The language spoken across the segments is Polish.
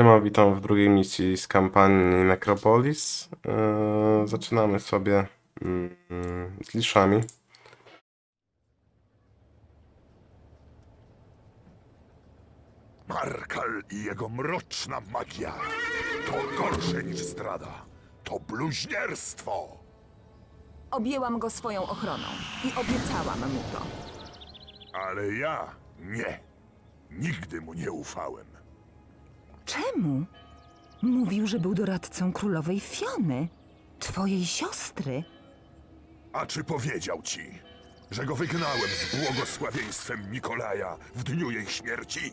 Siema, witam w drugiej misji z kampanii Necropolis. Eee, zaczynamy sobie mm, z liszami. Markal i jego mroczna magia to gorsze niż zdrada. To bluźnierstwo. Objęłam go swoją ochroną i obiecałam mu to. Ale ja nie. Nigdy mu nie ufałem. Czemu? Mówił, że był doradcą królowej Fiony, twojej siostry. A czy powiedział ci, że go wygnałem z błogosławieństwem Nikolaja w dniu jej śmierci?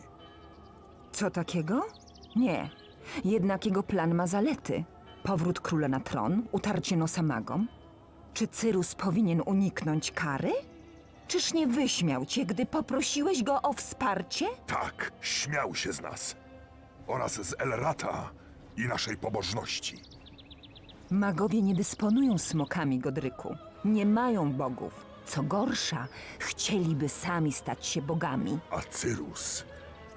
Co takiego? Nie. Jednak jego plan ma zalety. Powrót króla na tron, utarcie nosa magom. Czy Cyrus powinien uniknąć kary? Czyż nie wyśmiał cię, gdy poprosiłeś go o wsparcie? Tak, śmiał się z nas. Oraz z Elrata i naszej pobożności. Magowie nie dysponują smokami, Godryku. Nie mają bogów. Co gorsza, chcieliby sami stać się bogami. A Cyrus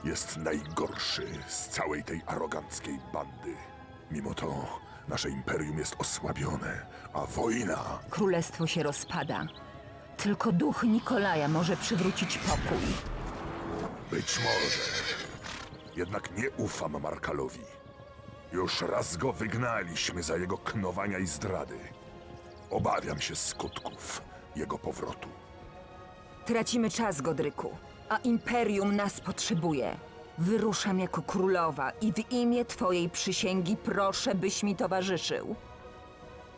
jest najgorszy z całej tej aroganckiej bandy. Mimo to nasze imperium jest osłabione, a wojna Królestwo się rozpada. Tylko duch Nikolaja może przywrócić pokój. być może. Jednak nie ufam Markalowi. Już raz go wygnaliśmy za jego knowania i zdrady. Obawiam się skutków jego powrotu. Tracimy czas, Godryku, a imperium nas potrzebuje. Wyruszam jako królowa i w imię twojej przysięgi proszę, byś mi towarzyszył.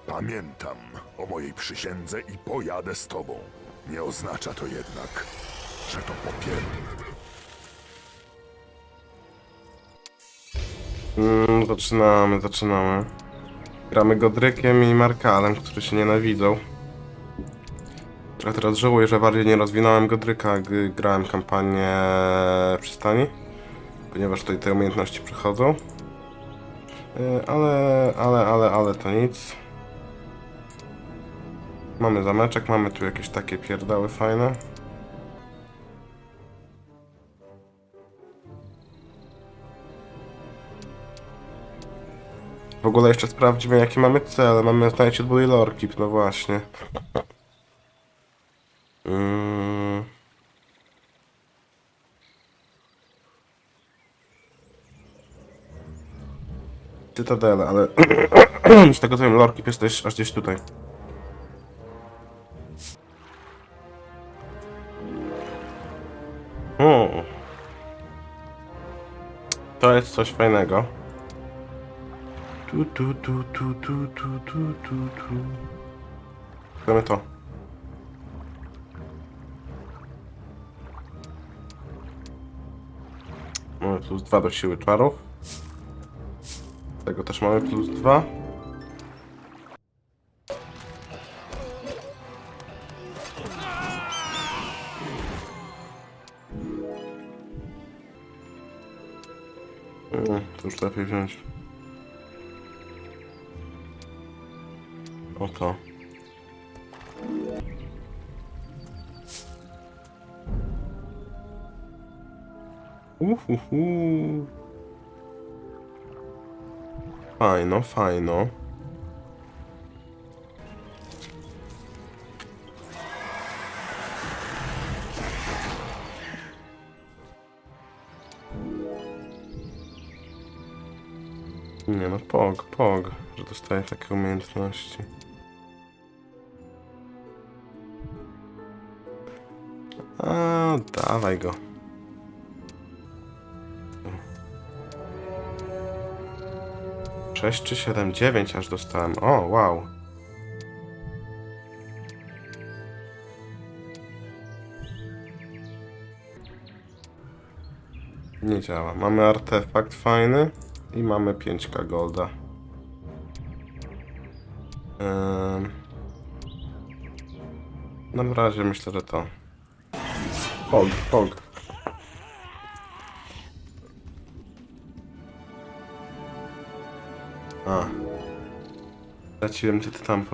Pamiętam o mojej przysiędze i pojadę z tobą. Nie oznacza to jednak, że to popierdol. Mm, zaczynamy, zaczynamy. Gramy Godrykiem i Markalem, którzy się nienawidzą. Trochę teraz żałuję, że bardziej nie rozwinąłem Godryka, gdy grałem kampanię przystani. Ponieważ tutaj te umiejętności przychodzą. Yy, Ale, ale, ale, ale to nic. Mamy zameczek, mamy tu jakieś takie pierdały fajne. W ogóle jeszcze sprawdźmy jakie mamy cele. Mamy znaleźć odbój lorkip, no właśnie. Mm. Cytadele, ale z tego co wiem, lorkip jest też aż gdzieś tutaj. O. To jest coś fajnego. Tu, tu, tu, tu, tu, tu, tu, tu, tu. Chcemy to. Mamy plus 2 do siły czarów. Tego też mamy plus 2. Mm, to już lepiej wziąć. Uhuhu. Fajno, fajno. Nie no, pog, pog, że dostaję takie umiejętności. A, dawaj go. Sześć czy siedem, dziewięć aż dostałem. O, wow. Nie działa. Mamy artefakt fajny i mamy 5k golda. No w razie myślę, że to. Pog. A. Straciłem ty tam.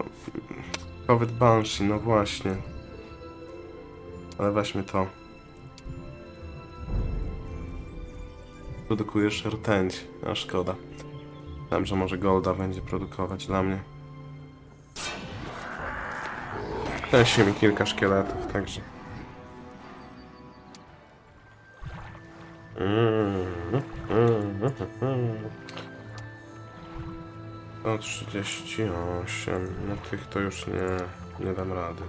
Covid Banshee, no właśnie. Ale weźmy to. Produkujesz rtęć, a szkoda. Wiem, że może Golda będzie produkować dla mnie. Kręci mi kilka szkieletów, także... Mm, mm, mm. O 38, no tych to już nie, nie dam rady.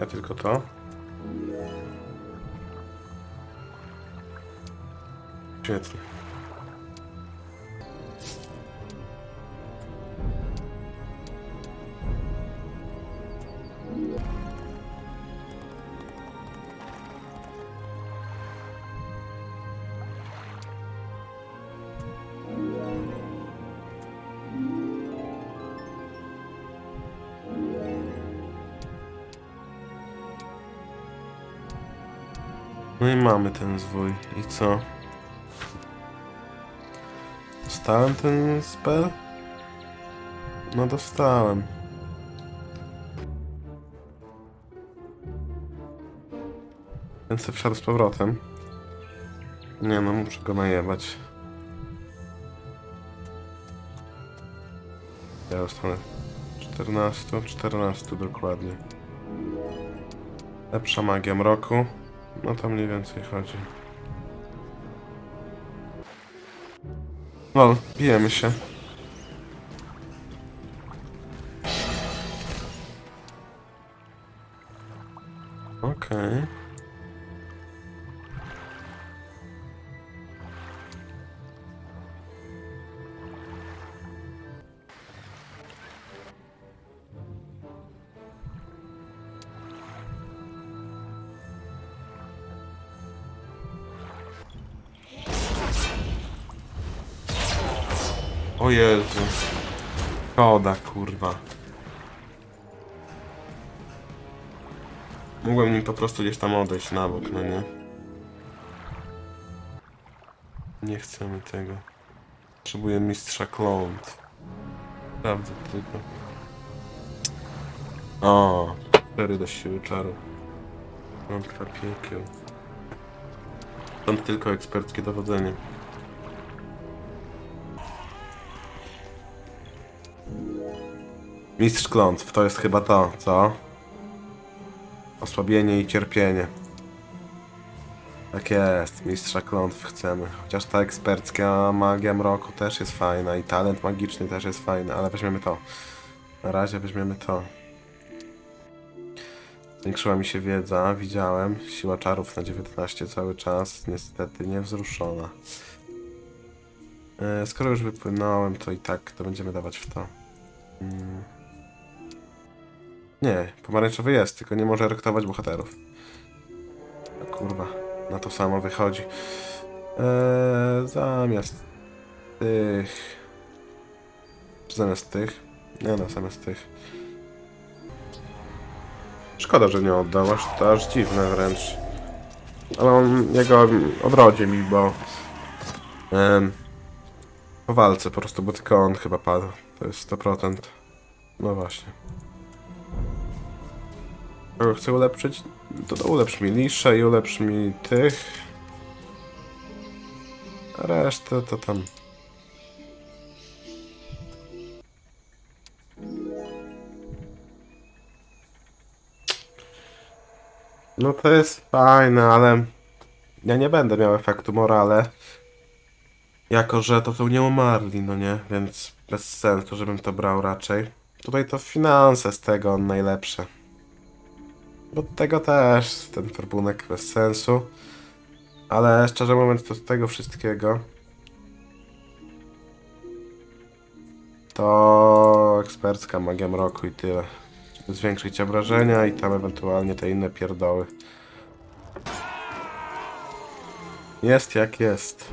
Ja tylko to. Świetnie. No i mamy ten zwój. I co? Dostałem ten spell? No dostałem. Więc wszedł z powrotem. Nie no, muszę go najebać. Ja dostanę 14, 14 dokładnie. Lepsza magia mroku. No to mniej więcej chodzi. Lol, bijemy się. Okej. O Jezu. Szkoda, kurwa. Mogłem nim po prostu gdzieś tam odejść na bok, no nie? Nie chcemy tego. Potrzebuję mistrza klątw. Prawda tylko. O, cztery do siły czaru. Klątwa piekieł. Stąd tylko eksperckie dowodzenie. Mistrz klątw, to jest chyba to, co? Osłabienie i cierpienie. Tak jest, mistrza klątw chcemy. Chociaż ta ekspercka magia mroku też jest fajna i talent magiczny też jest fajny, ale weźmiemy to. Na razie weźmiemy to. Zwiększyła mi się wiedza, widziałem. Siła czarów na 19 cały czas, niestety niewzruszona. E, skoro już wypłynąłem, to i tak to będziemy dawać w to. Nie, pomarańczowy jest, tylko nie może rektować bohaterów. Kurwa, na to samo wychodzi. Eee, zamiast tych... Zamiast tych? Nie no, zamiast tych. Szkoda, że nie oddał, aż, to aż dziwne wręcz. Ale on, jego odrodzi mi, bo... em, po walce po prostu, bo tylko on chyba padł. To jest 100%. No właśnie. Kogo chcę ulepszyć? To, to ulepsz mi lisze i ulepsz mi tych. Resztę to tam. No to jest fajne, ale ja nie będę miał efektu morale. Jako, że to są nieumarli, no nie? Więc bez sensu, żebym to brał raczej. Tutaj to finanse z tego najlepsze. Bo tego też ten forbunek bez sensu. Ale szczerze mówiąc, to z tego wszystkiego. To ekspercka magia mroku i tyle. Żeby zwiększyć obrażenia i tam ewentualnie te inne pierdoły. Jest jak jest.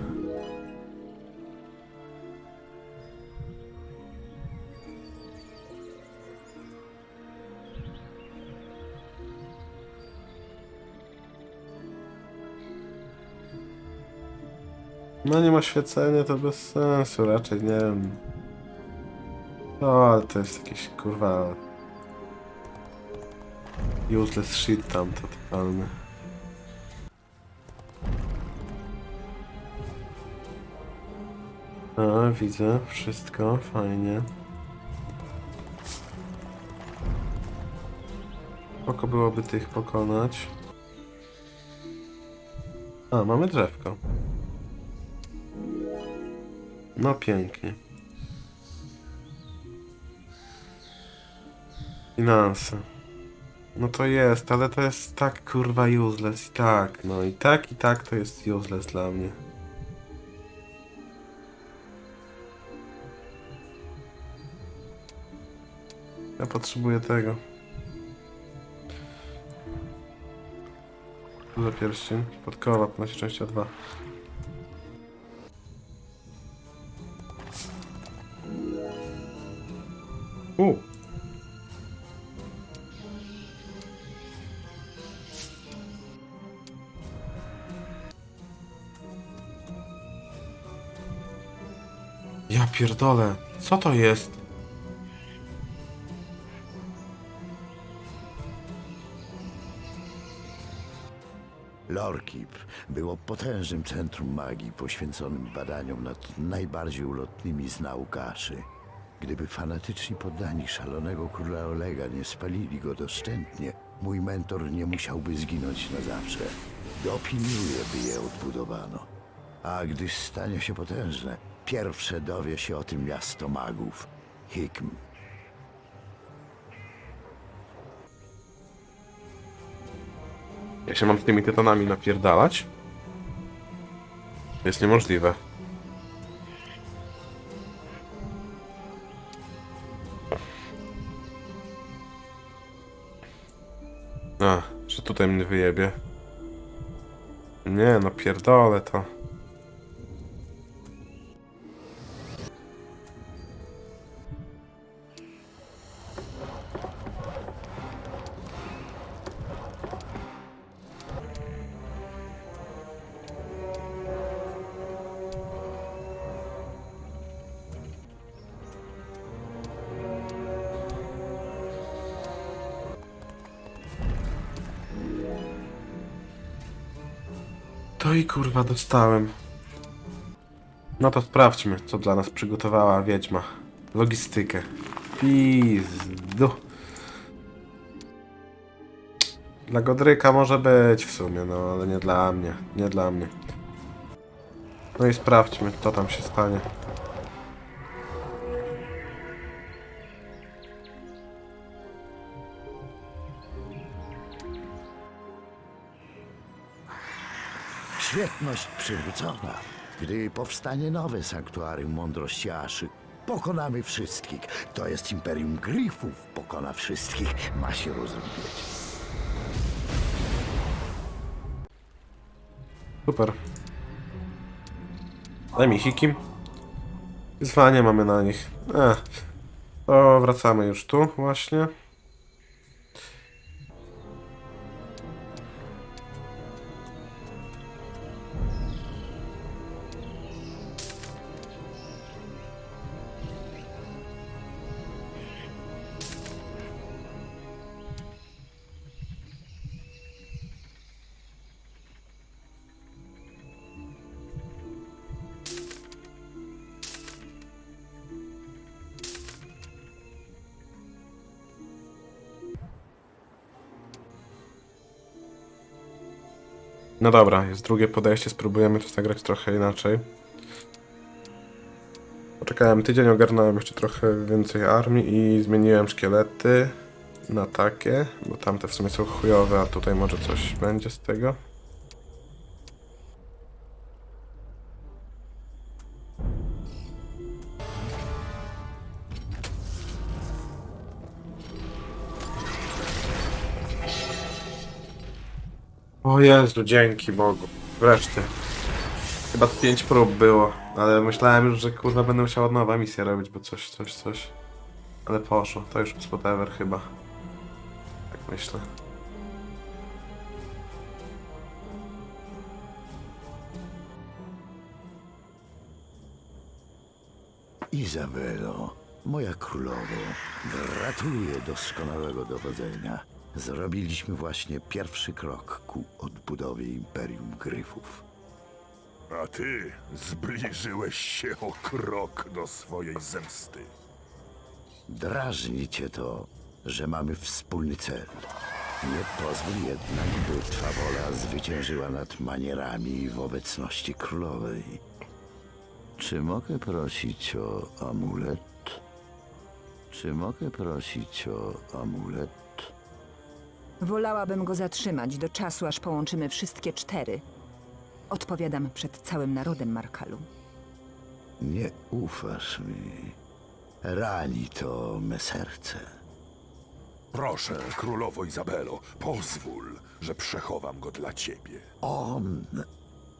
No nie ma świecenia, to bez sensu, raczej nie wiem. No, to jest jakieś kurwa... Useless shit tam, to totalny. A, widzę, wszystko, fajnie. Spoko byłoby tych pokonać. A, mamy drzewko. No pięknie. Finanse. No to jest, ale to jest tak kurwa useless i tak, no i tak i tak to jest useless dla mnie. Ja potrzebuję tego. Za pierścień. Podkowa, ponosi część 2. Ja pierdolę. Co to jest? Lorkip było potężnym centrum magii poświęconym badaniom nad najbardziej ulotnymi z naukaszy. Gdyby fanatyczni poddani szalonego króla Olega nie spalili go doszczętnie, mój mentor nie musiałby zginąć na zawsze. Dopilnuję, by je odbudowano. A gdy stanie się potężne, pierwsze dowie się o tym miasto magów. Hikm. Ja się mam z tymi tytanami napierdalać? Jest niemożliwe. A, że tutaj mnie wyjebie. Nie, no pierdolę to. To i kurwa dostałem. No to sprawdźmy, co dla nas przygotowała wiedźma. Logistykę. Pizdu. Dla Godryka może być w sumie, no ale nie dla mnie. Nie dla mnie. No i sprawdźmy, co tam się stanie. Świetność przywrócona. Gdy powstanie nowe sanktuarium mądrości Aszy, pokonamy wszystkich. To jest Imperium Grifów, pokona wszystkich. Ma się rozumieć. Super. Daj mi hikim. Wyzwanie mamy na nich. Ech. To wracamy już tu właśnie. No dobra, jest drugie podejście, spróbujemy to zagrać trochę inaczej. Poczekałem tydzień, ogarnąłem jeszcze trochę więcej armii i zmieniłem szkielety na takie, bo tamte w sumie są chujowe, a tutaj może coś będzie z tego. Jezu, dzięki Bogu. Wreszcie. Chyba pięć prób było, ale myślałem już, że kurwa będę musiał nowa misję robić, bo coś, coś, coś. Ale poszło, to już whatever chyba. Tak myślę. Izabelo, moja królowo, gratuluję doskonałego dowodzenia. Zrobiliśmy właśnie pierwszy krok ku odbudowie Imperium Gryfów. A ty zbliżyłeś się o krok do swojej zemsty. Drażni cię to, że mamy wspólny cel. Nie pozwól jednak, by twa wola zwyciężyła nad manierami w obecności królowej. Czy mogę prosić o amulet? Czy mogę prosić o amulet? Wolałabym go zatrzymać do czasu, aż połączymy wszystkie cztery. Odpowiadam przed całym narodem, Markalu. Nie ufasz mi. Rani to me serce. Proszę, królowo Izabelo, pozwól, że przechowam go dla ciebie. On,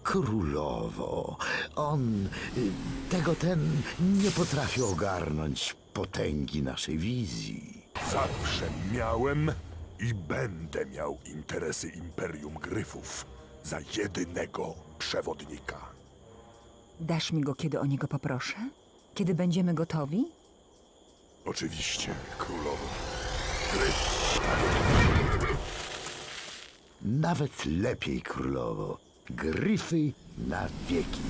królowo, on, y, tego ten nie potrafi ogarnąć potęgi naszej wizji. Zawsze miałem i będę miał interesy Imperium Gryfów za jedynego przewodnika. Dasz mi go, kiedy o niego poproszę? Kiedy będziemy gotowi? Oczywiście, królowo. Nawet lepiej, królowo. Gryfy na wieki.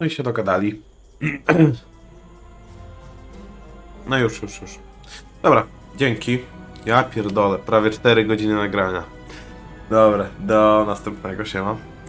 No i się dogadali. No już, już, już. Dobra, dzięki. Ja pierdolę, prawie 4 godziny nagrania. Dobra, do następnego, siema.